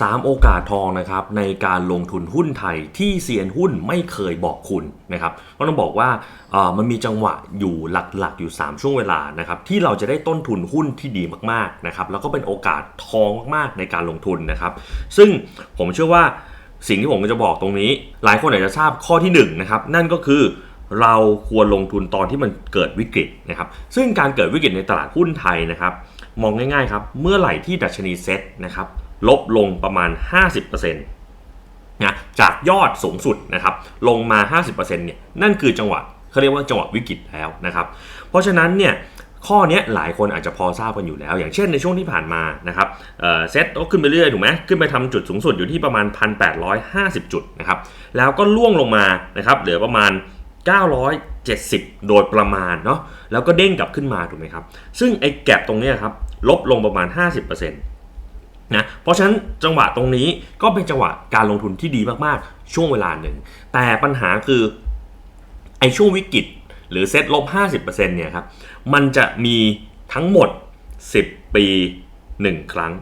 3 โอกาสทองนะครับในการลงทุนหุ้นไทยที่เซียนหุ้นไม่เคยบอกคุณนะครับก็ต้องบอกว่ามันมีจังหวะอยู่หลักๆอยู่ 3 ช่วงเวลานะครับที่เราจะได้ต้นทุนหุ้นที่ดีมากๆนะครับแล้วก็เป็นโอกาสทองมากๆในการลงทุนนะครับ ซึ่งผมเชื่อว่าสิ่งที่ผมจะบอกตรงนี้ หลายคนอาจจะทราบข้อที่1นะครับนั่นก็คือเราควรลงทุนตอนที่มันเกิดวิกฤตนะครับซึ่งการเกิดวิกฤตในตลาดหุ้นไทยนะครับมองง่ายๆครับเมื่อไหร่ที่ดัชนีเซ็ตนะครับ ลบลงประมาณ 50%นะจากยอดสูงสุดนะครับลงมา 50%เนี่ยนั่นคือจังหวะเขาเรียกว่าจังหวะวิกฤตแล้วนะครับ เพราะฉะนั้นเนี่ยข้อนี้หลายคนอาจจะพอทราบกันอยู่แล้ว อย่างเช่นในช่วงที่ผ่านมานะครับเซ็ตก็ขึ้นไปเรื่อยถูกไหมขึ้นไปทำจุดสูงสุดอยู่ที่ประมาณ 1,850 จุดนะครับแล้วก็ล่วงลงมานะครับเหลือประมาณ 970 โดยประมาณเนาะแล้วก็เด้งกลับขึ้นมาถูกไหมครับซึ่งไอ้แก็บตรงเนี้ยครับลบลงประมาณ 50%นะเพราะฉะนั้นจังหวะตรงนี้ก็เป็นจังหวะการลงทุนที่ดีมากๆ ช่วงเวลาหนึ่ง แต่ปัญหาคือไอ้ช่วงวิกฤตหรือเซ็ตลบ 50%เนี่ยครับมันจะมีทั้งหมด 10 ปี 1 ครั้ง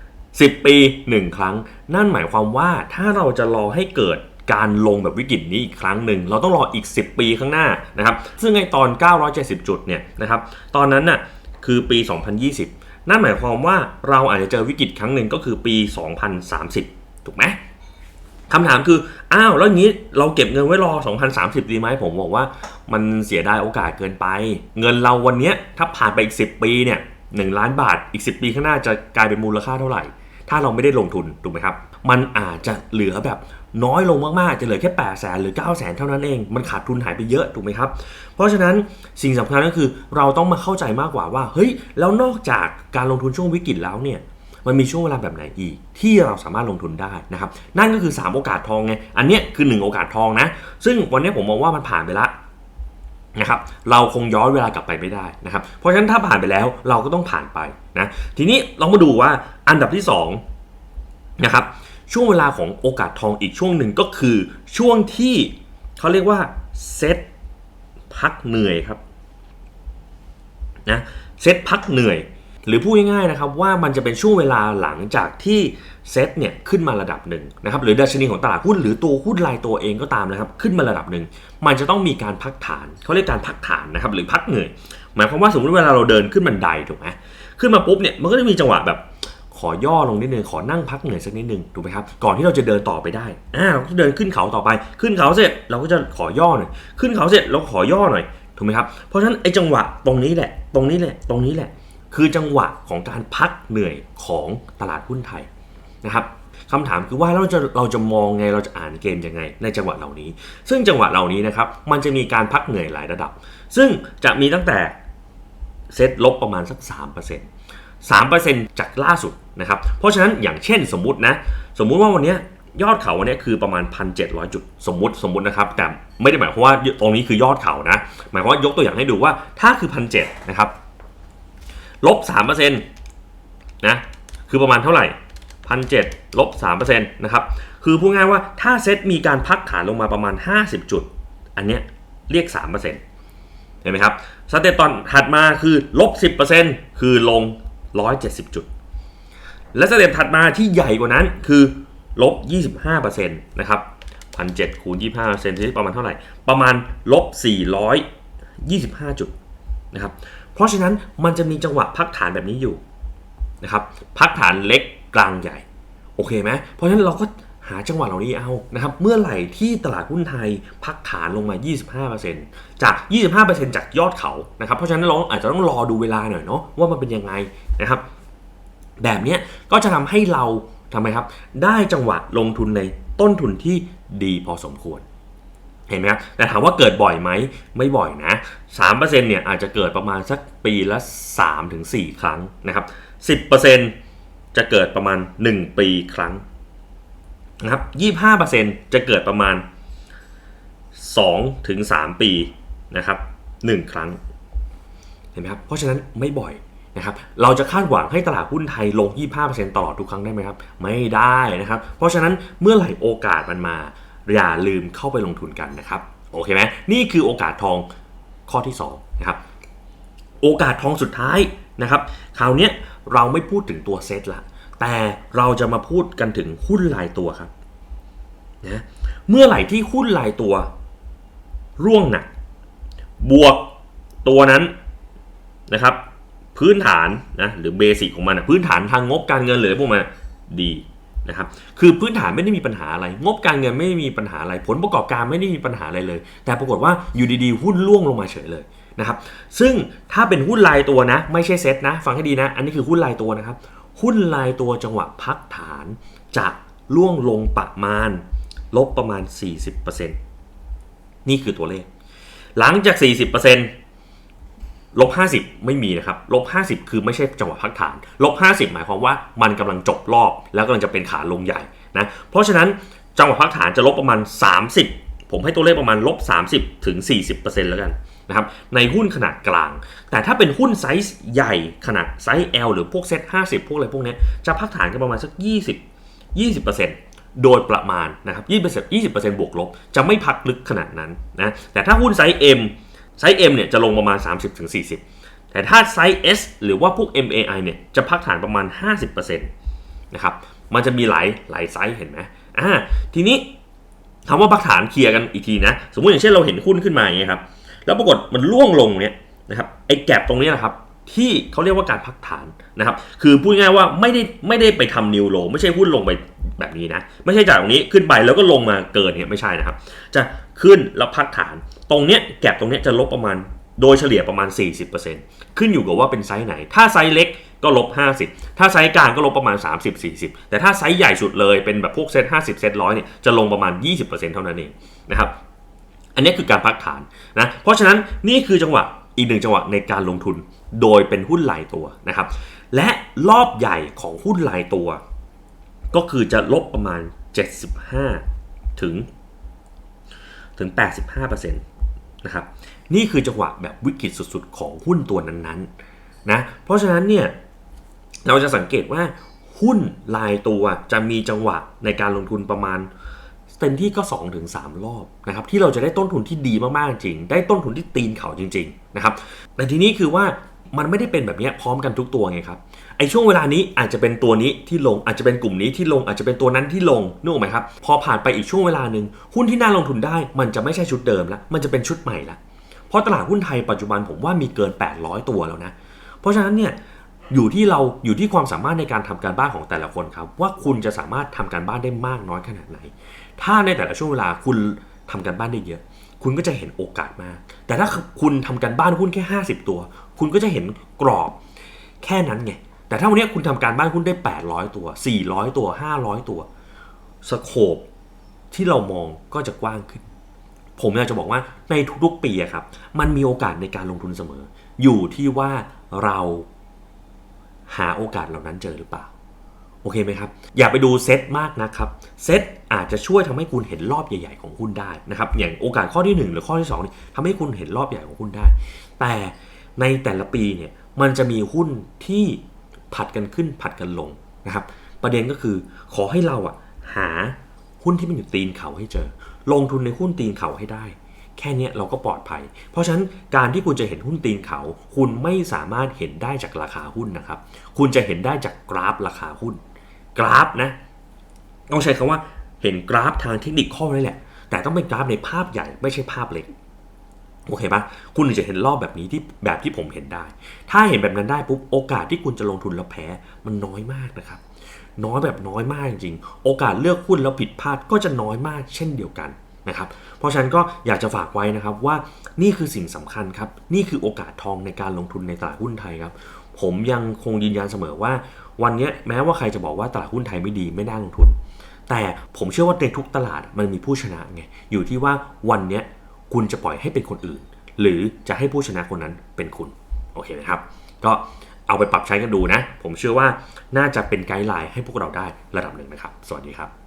10 ปี 1 ครั้ง นั่นหมายความว่าถ้าเราจะรอให้เกิดการลงแบบวิกฤตนี้อีกครั้งหนึ่ง เราต้องรออีก 10 ปีข้างหน้านะครับ ซึ่งในตอน 970 จุดเนี่ยนะครับ ตอนนั้นน่ะคือปี 2020 นั่นหมายความว่าเราอาจจะเจอวิกฤตครั้งหนึ่งก็คือปี 2030 ถูกไหมคำถามคือ อ้าว แล้วอย่างนี้เราเก็บเงินไว้รอ 2030 ดีไหมผมบอกว่ามันเสียดายโอกาสเกินไป เงินเราวันนี้ถ้าผ่านไปอีก 10 ปีเนี่ย1ล้านบาทอีก 10 ปีข้างหน้าจะกลายเป็นมูลค่าเท่าไหร่ ถ้าเราไม่ได้ลงทุนถูกไหมครับ มันอาจจะเหลือแบบ น้อยลงมากๆ จะเหลือแค่8 0 0แสนหรือ 9 0 0แสนเท่านั้นเอง มันขาดทุนหายไปเยอะถูกไหมครับ เพราะฉะนั้นสิ่งสำคัญก็คือเราต้องมาเข้าใจมากกว่าว่า เฮ้ย แล้วนอกจากการลงทุนช่วงวิกฤตแล้วเนี่ย มันมีช่วงเวลาแบบไหนอีก ที่เราสามารถลงทุนได้นะครับ นั่นก็คือ 3 โอกาสทองไง อันเนี้ยคือ 1 โอกาสทองนะ ซึ่งวันนี้ผมมองว่ามันผ่านไปละนะครับ เราคงย้อนเวลากลับไปไม่ได้นะครับ เพราะฉะนั้นถ้าผ่านไปแล้วเราก็ต้องผ่านไปนะ ทีนี้เรามาดูว่าอันดับที่2นะครับ ช่วงเวลาของโอกาสทองอีกช่วงหนึ่งก็คือช่วงที่เขาเรียกว่าเซตพักเหนื่อยครับนะเซตพักเหนื่อย หรือพูดง่ายๆนะครับว่ามันจะเป็นช่วงเวลาหลังจากที่เซตเนี่ยขึ้นมาระดับหนึ่งนะครับหรือดัชนีของตลาดหุ้นหรือตัวหุ้นรายตัวเองก็ตามนะครับขึ้นมาระดับหนึ่งมันจะต้องมีการพักฐานเขาเรียกการพักฐานนะครับหรือพักเหนื่อย หมายความว่าสมมติเวลาเราเดินขึ้นบันไดถูกไหมขึ้นมาปุ๊บเนี่ยมันก็จะมีจังหวะแบบ ขอย่อลงนิดนึงขอนั่งพักเหนื่อยสักนิดนึงถูกไหมครับก่อนที่เราจะเดินต่อไปได้อ่าเราก็เดินขึ้นเขาต่อไป ขึ้นเขาเสร็จเราก็จะขอย่อหน่อยขึ้นเขาเสร็จเราขอย่อหน่อยถูกไหมครับเพราะฉะนั้นไอ้จังหวะตรงนี้แหละ ตรงนี้แหละ ตรงนี้แหละ คือจังหวะของการพักเหนื่อยของตลาดหุ้นไทยนะครับคำถามคือว่าเราจะเราจะมองไงเราจะอ่านเกมยังไง ในจังหวะเหล่านี้ ซึ่งจังหวะเหล่านี้นะครับมันจะมีการพักเหนื่อยหลายระดับ ซึ่งจะมีตั้งแต่เซตลบประมาณสัก 3% 3%จากล่าสุดนะครับ เพราะฉะนั้นอย่างเช่นสมมุตินะ สมมุติว่าวันนี้ยอดเขาวันนี้คือประมาณ 1,700 จุด สมมุติสมมุตินะครับ แต่ไม่ได้หมายความว่าตรงนี้คือยอดเขานะ หมายความว่ายกตัวอย่างให้ดูว่าถ้าคือ 1,700นะครับ ลบ3%นะ คือประมาณเท่าไหร่ 1,700ลบ3%นะครับ คือพูดง่ายว่าถ้าเซตมีการพักฐานลงมาประมาณ 50 จุด อันเนี้ยเรียก 3%เห็นไหมครับ สเตปตอนถัดมาคือลบ 10%คือลง 170 จุด และสเต็ปถัดมาที่ใหญ่กว่านั้นคือลบ 25%นะครับ1,700คูณ25%ที่ประมาณเท่าไหร่ ประมาณลบ 425 จุดนะครับ เพราะฉะนั้นมันจะมีจังหวะพักฐานแบบนี้อยู่นะครับ พักฐานเล็กกลางใหญ่ โอเคไหมเพราะฉะนั้นเราก็ หาจังหวะเหล่านี้เอานะครับเมื่อไหร่ที่ตลาดหุ้นไทยพักฐานลงมา 25%จาก 25%จากยอดเขานะครับเพราะฉะนั้นเราอาจจะต้องรอดูเวลาหน่อยเนาะว่ามันเป็นยังไงนะครับแบบนี้ก็จะทำให้เราทำไมครับ ได้จังหวะลงทุนในต้นทุนที่ดีพอสมควรเห็นไหมครับแต่ถามว่าเกิดบ่อยไหมไม่บ่อยนะ3%เนี่ยอาจจะเกิดประมาณสักปีละ 3-4 ครั้งนะครับ 10%จะเกิดประมาณ 1 ปีครั้ง นะครับ25%จะเกิดประมาณ 2-3ปีนะครับ1ครั้งเห็นไหมครับเพราะฉะนั้นไม่บ่อยนะครับเราจะคาดหวังให้ตลาดหุ้นไทยลง 25%ตลอดทุกครั้งได้ไหมครับ ไม่ได้นะครับ เพราะฉะนั้นเมื่อไหร่โอกาสมันมา อย่าลืมเข้าไปลงทุนกันนะครับโอเคไหมนี่คือโอกาสทองข้อที่2นะครับโอกาสทองสุดท้ายนะครับคราวนี้เราไม่พูดถึงตัวเซตละ แต่เราจะมาพูดกันถึงหุ้นรายตัวครับนะเมื่อไหร่ที่หุ้นรายตัว ร่วงหนัก บวกตัวนั้นนะครับ พื้นฐานนะหรือเบสิกของมันนะพื้นฐานทางงบการเงินหรือพวกมันดีนะครับคือพื้นฐานไม่ได้มีปัญหาอะไร งบการเงินไม่ได้มีปัญหาอะไร ผลประกอบการไม่ได้มีปัญหาอะไรเลย แต่ปรากฏว่าอยู่ดีๆหุ้นร่วงลงมาเฉยเลยนะครับ ซึ่งถ้าเป็นหุ้นรายตัวนะ ไม่ใช่เซ็ตนะ ฟังให้ดีนะ อันนี้คือหุ้นรายตัวนะครับ หุ้นรายตัวจังหวะพักฐานจะร่วงลงประมาณลบประมาณ 40%นี่คือตัวเลข หลังจาก 40%ลบ 50 ไม่มีนะครับ ลบ 50 คือไม่ใช่จังหวะพักฐาน ลบ 50 หมายความว่ามันกำลังจบรอบ แล้วกำลังจะเป็นขาลงใหญ่นะ เพราะฉะนั้นจังหวะพักฐานจะลบประมาณ 30 ผมให้ตัวเลขประมาณลบ 30 ถึง 40%แล้วกัน นะครับในหุ้นขนาดกลาง แต่ถ้าเป็นหุ้นไซส์ใหญ่ขนาดไซส์ L หรือพวกเซ็ต50 พวกอะไรพวกนี้จะพักฐานกันประมาณสัก 20 20%โดยประมาณนะครับ20% 20%บวกลบ จะไม่พักลึกขนาดนั้นนะแต่ถ้าหุ้นไซส์ M ไซส์ M เนี่ยจะลงประมาณ 30-40 แต่ถ้าไซส์ S หรือว่าพวก MAI เนี่ยจะพักฐานประมาณ 50%นะครับมันจะมีหลายหลายไซส์เห็นไหมอ่าทีนี้คำว่าพักฐานเคลียร์กันอีกทีนะ สมมติอย่างเช่นเราเห็นหุ้นขึ้นมาอย่างเงี้ยครับ แล้วปรากฏมันล่วงลงเนี่ยนะครับไอ้แกลบตรงนี้นะครับที่เขาเรียกว่าการพักฐานนะครับ คือพูดง่ายว่าไม่ได้ไม่ได้ไปทำนิวโลไม่ใช่หุ้นลงไปแบบนี้นะ ไม่ใช่จากตรงนี้ขึ้นไปแล้วก็ลงมาเกินเนี่ยไม่ใช่นะครับ จะขึ้นแล้วพักฐาน ตรงเนี้ยแก็บตรงเนี้ยจะลบประมาณโดยเฉลี่ยประมาณ 40%ขึ้นอยู่กับว่าเป็นไซส์ไหน ถ้าไซส์เล็กก็ลบ 50 ถ้าไซส์กลางก็ลบประมาณ 30-40 แต่ถ้าไซส์ใหญ่สุดเลยเป็นแบบพวกเซต50 เซตร้อยเนี่ยจะลงประมาณ 20%เท่านั้นเองนะครับ อันนี้คือการพักฐานนะ เพราะฉะนั้นนี่คือจังหวะอีกหนึ่งจังหวะในการลงทุนโดยเป็นหุ้นรายตัวนะครับ และรอบใหญ่ของหุ้นรายตัว ก็คือจะลบประมาณ 75 ถึง ถึง 85%นะครับ นี่คือจังหวะแบบวิกฤตสุดๆ ของหุ้นตัวนั้นๆนะ เพราะฉะนั้นเนี่ยเราจะสังเกตว่าหุ้นรายตัวจะมีจังหวะในการลงทุนประมาณ เต็มที่ก็ 2-3ถึงรอบนะครับที่เราจะได้ต้นทุนที่ดีมากๆจริง ได้ต้นทุนที่ตีนเขาจริงๆนะครับแต่ทีนี้คือว่ามันไม่ได้เป็นแบบนี้พร้อมกันทุกตัวไงครับไอช่วงเวลานี้อาจจะเป็นตัวนี้ที่ลงอาจจะเป็นกลุ่มนี้ที่ลงอาจจะเป็นตัวนั้นที่ลงนึกออกไหมครับพอผ่านไปอีกช่วงเวลาหนึ่งหุ้นที่น่าลงทุนได้ มันจะไม่ใช่ชุดเดิมแล้วมันจะเป็นชุดใหม่ละเพราะตลาดหุ้นไทยปัจจุบันผมว่ามีเกิน 800 ตัวแล้วนะเพราะฉะนั้นเนี่ย อยู่ที่เราอยู่ที่ความสามารถในการทำการบ้านของแต่ละคนครับ ว่าคุณจะสามารถทำการบ้านได้มากน้อยขนาดไหน ถ้าในแต่ละช่วงเวลาคุณทำการบ้านได้เยอะ คุณก็จะเห็นโอกาสมาก แต่ถ้าคุณทำการบ้านหุ้นแค่ 50 ตัว คุณก็จะเห็นกรอบแค่นั้นไงแต่ถ้าวันนี้คุณทำการบ้านหุ้นได้ 800 ตัว 400 ตัว 500 ตัวสโคปที่เรามองก็จะกว้างขึ้น ผมอยากจะบอกว่าในทุกๆปีครับ มันมีโอกาสในการลงทุนเสมอ อยู่ที่ว่าเรา หาโอกาสเหล่านั้นเจอหรือเปล่า โอเคไหมครับ อย่าไปดูเซตมากนะครับ เซตอาจจะช่วยทำให้คุณเห็นรอบใหญ่ ๆ ของหุ้นได้นะครับ อย่างโอกาสข้อที่ 1 หรือข้อที่2นี่ทำให้คุณเห็นรอบใหญ่ของหุ้นได้ แต่ในแต่ละปีเนี่ยมันจะมีหุ้นที่ผัดกันขึ้นผัดกันลงนะครับ ประเด็นก็คือขอให้เราอะหาหุ้นที่มันอยู่ตีนเขาให้เจอ ลงทุนในหุ้นตีนเขาให้ได้ แค่เนี้ยเราก็ปลอดภัย เพราะฉะนั้นการที่คุณจะเห็นหุ้นตีนเขา คุณไม่สามารถเห็นได้จากราคาหุ้นนะครับ คุณจะเห็นได้จากกราฟราคาหุ้น กราฟนะต้องใช้คำว่าเห็นกราฟทางเทคนิคข้อนี่แหละ แต่ต้องเป็นกราฟในภาพใหญ่ไม่ใช่ภาพเล็กโอเคปะคุณถึงจะเห็นรอบแบบนี้ที่แบบที่ผมเห็นได้ ถ้าเห็นแบบนั้นได้ปุ๊บโอกาสที่คุณจะลงทุนแล้วแพ้มันน้อยมากนะครับ น้อยแบบน้อยมากจริงๆโอกาสเลือกหุ้นแล้วผิดพลาดก็จะน้อยมากเช่นเดียวกัน นะครับเพราะฉะนั้นก็อยากจะฝากไว้นะครับว่านี่คือสิ่งสำคัญครับ นี่คือโอกาสทองในการลงทุนในตลาดหุ้นไทยครับ ผมยังคงยืนยันเสมอว่า วันนี้แม้ว่าใครจะบอกว่าตลาดหุ้นไทยไม่ดีไม่น่าลงทุน แต่ผมเชื่อว่าในทุกตลาดมันมีผู้ชนะไงอยู่ที่ว่าวันนี้คุณจะปล่อยให้เป็นคนอื่น หรือจะให้ผู้ชนะคนนั้นเป็นคุณโอเคไหมครับ ก็เอาไปปรับใช้กันดูนะ ผมเชื่อว่าน่าจะเป็นไกด์ไลน์ให้พวกเราได้ระดับหนึ่งนะครับ สวัสดีครับ